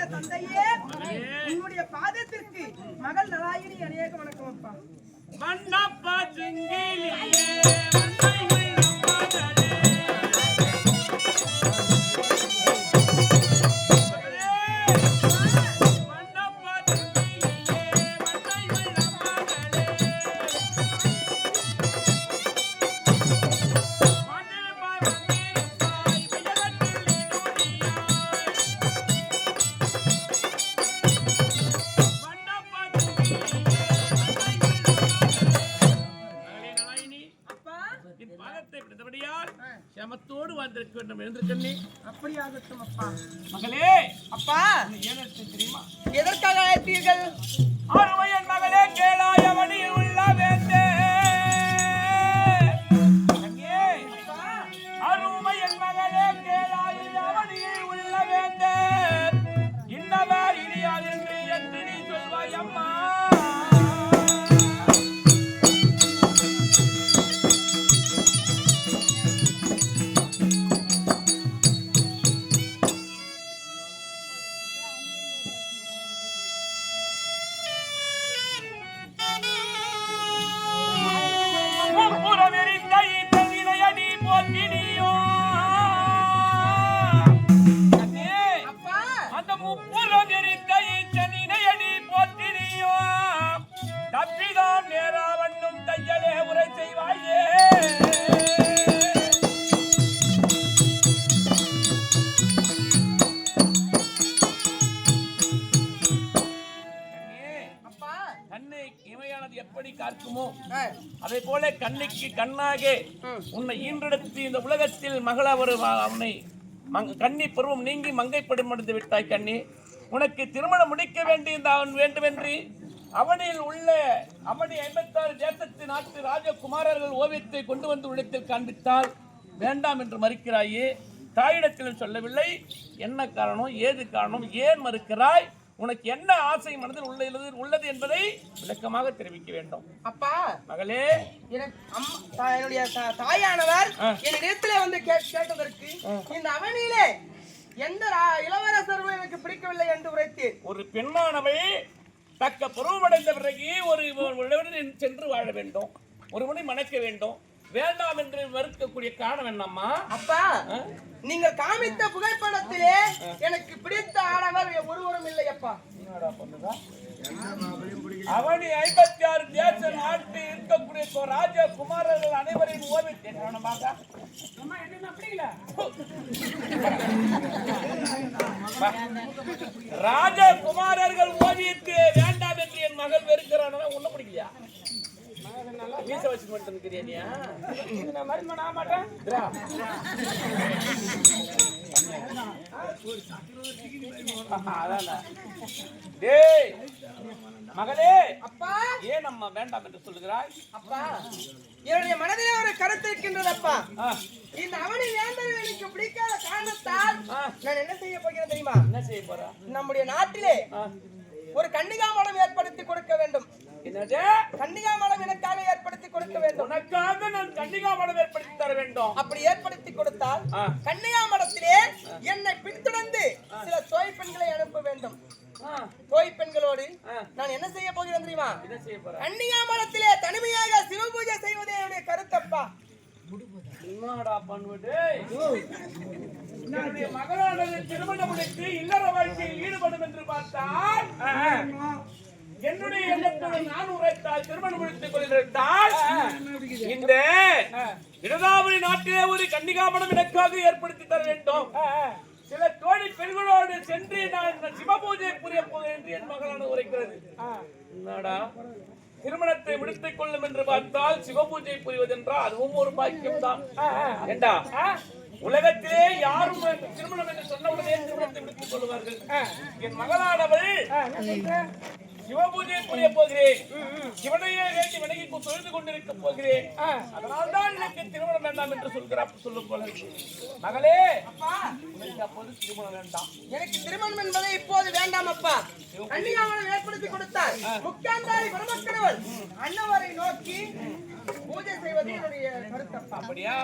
பெற்றெடுத்த தந்தையே உன்னுடைய பாதத்திற்கு மகள் நலாயினி அநேக வணக்கம் அப்பா. மன்னப்பா சிங்கிலியே. வாழ்ந்திருக்க வேண்டும் என்று கண்ணி அப்படியாகட்டும் அப்பா. மகளே அப்பா. ஏனத்து தெரியுமா? எதற்காக அழைத்தீர்கள்? தப்பிதான் நேராவண்ணும் தையலே உரை செய்வாயே. கண்ணே, கண்ணை எப்படி காக்குமோ அதே போல கண்ணுக்கு கண்ணாக. உன்னை ஈன்றெடுத்து இந்த உலகத்தில் மகள ஒரு அவனை. கன்னி பருவம் நீங்கி மங்கைப்படும் விட்டாய் கண்ணி. உனக்கு திருமணம் முடிக்க வேண்டிய அவன் வேண்டுமென்று? அவனில் உள்ள அவனி ஐம்பத்தாறு தேசத்து நாட்டு ராஜகுமாரர்கள் ஓவியத்தை கொண்டு வந்து உள்ளத்தில் காண்பித்தால் வேண்டாம் என்று மறுக்கிறாயே. தாயிடத்திலும் சொல்லவில்லை. என்ன காரணம்? ஏது காரணம்? ஏன் மறுக்கிறாய்? உனக்கு என்ன ஆசை மனதில் உள்ளது உள்ளது என்பதை விளக்கமாக தெரிவிக்க வேண்டும். அப்பா மகளே. என்னுடைய தாயானவர் ஆ. என் இடத்துல வந்து கேட்டதற்கு இந்த அவனிலே எந்த இளவரசர்களும் எனக்கு பிடிக்கவில்லை என்று உரைத்தேன். ஒரு பெண்ணானவள் தக்க பருவமடைந்த பிறகு ஒரு உறவினரின் சென்று வாழ வேண்டும். ஒருவனை மணக்க வேண்டும். வேண்டாம் என்று மறுக்கக்கூடிய காரணம் என்னம்மா? அப்பா நீங்கள் காமித்த புகைப்படத்திலே எனக்கு பிடித்த ஆடவர் ஒருவரும் இல்லை அப்பா. அவனி ஐம்பத்தி ஆறு தேச நாட்டு இருக்கக்கூடிய இப்போ ராஜகுமாரர்கள் அனைவரையும் ஓவியத்தை கவனமாக ராஜகுமாரர்கள் ஓவியத்தை வேண்டாம் என்று என் மகள் வெறுக்கிறான். ஒண்ணு பிடிக்கலையா? மீச வச்சு மட்டும் இருக்கிறியா மாதிரி நான் மாட்டேன். அதான் டேய். மகளே அப்பா. ஏன் அம்மா வேண்டாம் என்று சொல்லுகிறாய்? அப்பா என்னுடைய மனதிலே ஒரு கருத்து இருக்கின்றது அப்பா. இந்த அவனி வேந்தர் எனக்கு பிடிக்காத காரணத்தால். நான் என்ன செய்ய போகிறேன் தெரியுமா? என்ன செய்ய போறா? நம்முடைய நாட்டிலே ஒரு கன்னிகாமடம் ஏற்படுத்தி கொடுக்க வேண்டும். என்னது? கன்னிகாமடம் எனக்காக ஏற்படுத்தி கொடுக்க வேண்டும். உனக்காக நான் கன்னிகாமடம் ஏற்படுத்தி தர வேண்டும். அப்படி ஏற்படுத்தி கொடுத்தால். கன்னிகாமடத்திலே என்னை பின்தொடர்ந்து சில தோய் பெண்களை அனுப்ப வேண்டும் ஆ, தோய் பெண்களோடு ஆ. நான் என்ன செய்ய போகிறேன் தெரியுமா கன்னிகாமடத்திலே தனிமையாக சிவபூஜை செய்வதே என்னுடைய கருத்தப்பா. மகளானது திருமணம் முடித்து இல்லற வாழ்க்கையில் ஈடுபடும் என்று பார்த்தால் என்னுடைய எண்ணத்தோடு நான் உரைத்தால் திருமணம் முடித்துக் கொள்கிறால் இந்த இடதாபுரி நாட்டிலே ஒரு கன்னிகாமணம் எனக்காக ஏற்படுத்தி தர வேண்டும். சில தோழி பெண்களோடு சென்று நான் சிவபூஜை புரிய போகிறேன் என்று என் மகளானது உரைக்கிறது. என்னடா? திருமணத்தை முடித்துக் கொள்ளும் என்று பார்த்தால் சிவபூஜை புரிவதென்றால் அதுவும் ஒரு பாக்கியம் தான் ஏண்டா? உலகத்திலே யாரும் திருமணம் என்று சொன்ன உடனே திருமணத்தை முடித்துக் கொள்வார்கள் என் மகளானவள் சிவபூஜை புரிய போகிறேன். சிவனையே வேண்டி வணங்கி தொழுது கொண்டிருக்க போகிறேன். அதனால் தான் எனக்கு திருமணம் வேண்டாம் என்று சொல்கிறார் சொல்லும் போல. மகளே அப்போது திருமணம் வேண்டாம். எனக்கு திருமணம் என்பதை இப்போது வேண்டாம் அப்பா. கன்னிகாமடம் ஏற்படுத்தி கொடுத்தார். முக்காந்தாரி பரமக்கடவுள் அன்னவரை நோக்கி பூஜை செய்வது என்னுடைய கருத்தப்பா. அப்படியா?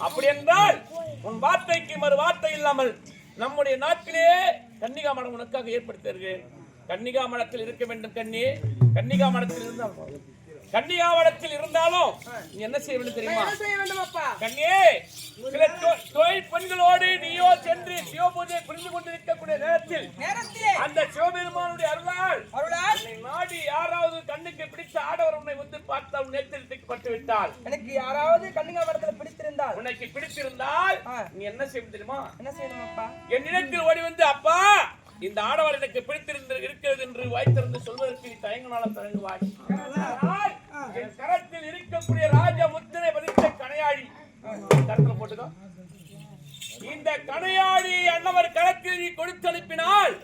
அப்படி என்றால் உன் வார்த்தைக்கு மறு வார்த்தை இல்லாமல் நம்முடைய நாட்டிலே கன்னிகா மடம் உனக்காக ஏற்படுத்தியிருக்கிறேன் கன்னிகா மடத்தில் இருக்க வேண்டும் கன்னி கன்னிகா மடத்தில் இருந்தாலும் கன்னிகா மடத்தில் இருந்தாலும் நீ என்ன செய்ய வேண்டும் தெரியுமா? கண்ணியே சில தொழில் பெண்களோடு நீயோ சென்று சிவபூஜை புரிந்து கொண்டிருக்கக்கூடிய நேரத்தில் நேரத்திலே அந்த சிவபெருமானுடைய அருளால் அருளால் நாடி யாராவது கண்ணுக்கு பிடித்த ஆடவர் உன்னை வந்து பார்த்தால் நேத்திரத்துக்கு பட்டு விட்டால் எனக்கு யாராவது கன்னிகாமடத்துல பிடித்திருந்தால் உனக்கு பிடித்திருந்தால். நீ என்ன செய்ய தெரியுமா? என்ன செய்யணும் அப்பா என்னிடத்தில் ஓடி வந்து அப்பா இந்த ஆடவர் எனக்கு பிடித்திருந்து இருக்கிறது என்று வாய்த்திருந்து சொல்வதற்கு நீ தயங்கினால தயங்குவாய். என் கரத்தில் இருக்கக்கூடிய ராஜ முத்திரை பதித்த கணையாழி கருத்துல போட்டுக்கோ இந்த கணையாழி அன்னவர் கரத்தில் நீ கொடுத்து அனுப்பினால்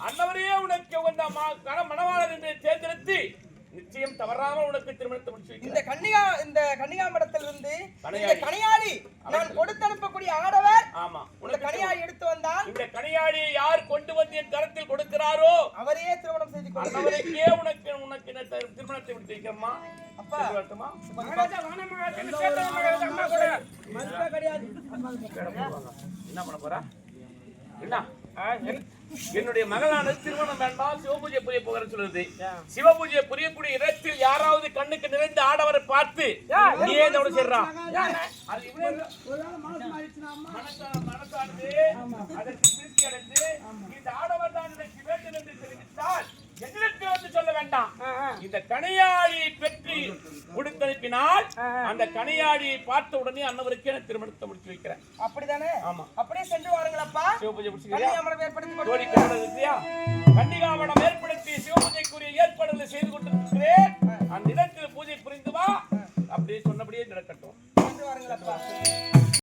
அன்னவரே உனக்கு உந்த ம- கண மணவாளர் என்று தேர்ந்தெடுத்து நிச்சயம் தவறாமல் உனக்கு திருமணத்தை முடிச்சு வைக்கிறேன். இந்த கன்னிகா இந்த கன்னிகாமடத்திலிருந்து இந்த கணையாழி. கனியாளி நான் கொடுத்து அனுப்பக்கூடிய ஆடவர் ஆமா. இந்த கனியாளி எடுத்து வந்தால் இந்த கனியாழியை யார் கொண்டு வந்து என் கரத்தில் கொடுக்கிறாரோ அவரையே திருமணம் செய்து அன்னவருக்கே உனக்கு உனக்கு என்ன திருமணத்தை விட்டு வைக்கம்மா அப்பா. என்ன பண்ண போறா? என்ன? என்னுடைய மகளானது திருமணம் வேண்டாம் சிவபூஜை புரிய போகிற சொல்லுது. சிவபூஜையை புரியக்கூடிய இடத்தில் யாராவது கண்ணுக்கு நிறைந்த ஆடவரை பார்த்து நீ ஏன் மனசானது அதற்கு திருப்தி அடைந்து இந்த ஆடவர் தான் எனக்கு வேண்டும் என்று தெரிவித்தால் என்னிடத்தில் வந்து சொல்ல வேண்டாம். இந்த கணையாழியை பெற்று கொடுத்தனுப்பினால் அந்த கணையாழியை பார்த்த உடனே அன்னவருக்கு எனக்கு திருமணத்தை முடிச்சு வைக்கிறேன். அப்படிதானே? ஆமா. அப்படியே சென்று வாருங்களப்பா. சிவபூஜை கன்னிகாவனம் ஏற்படுத்தி சிவபூஜைக்குரிய ஏற்பாடுகளை செய்து கொண்டிருக்கிறேன். அந்த இடத்தில் பூஜை புரிந்து வா. அப்படியே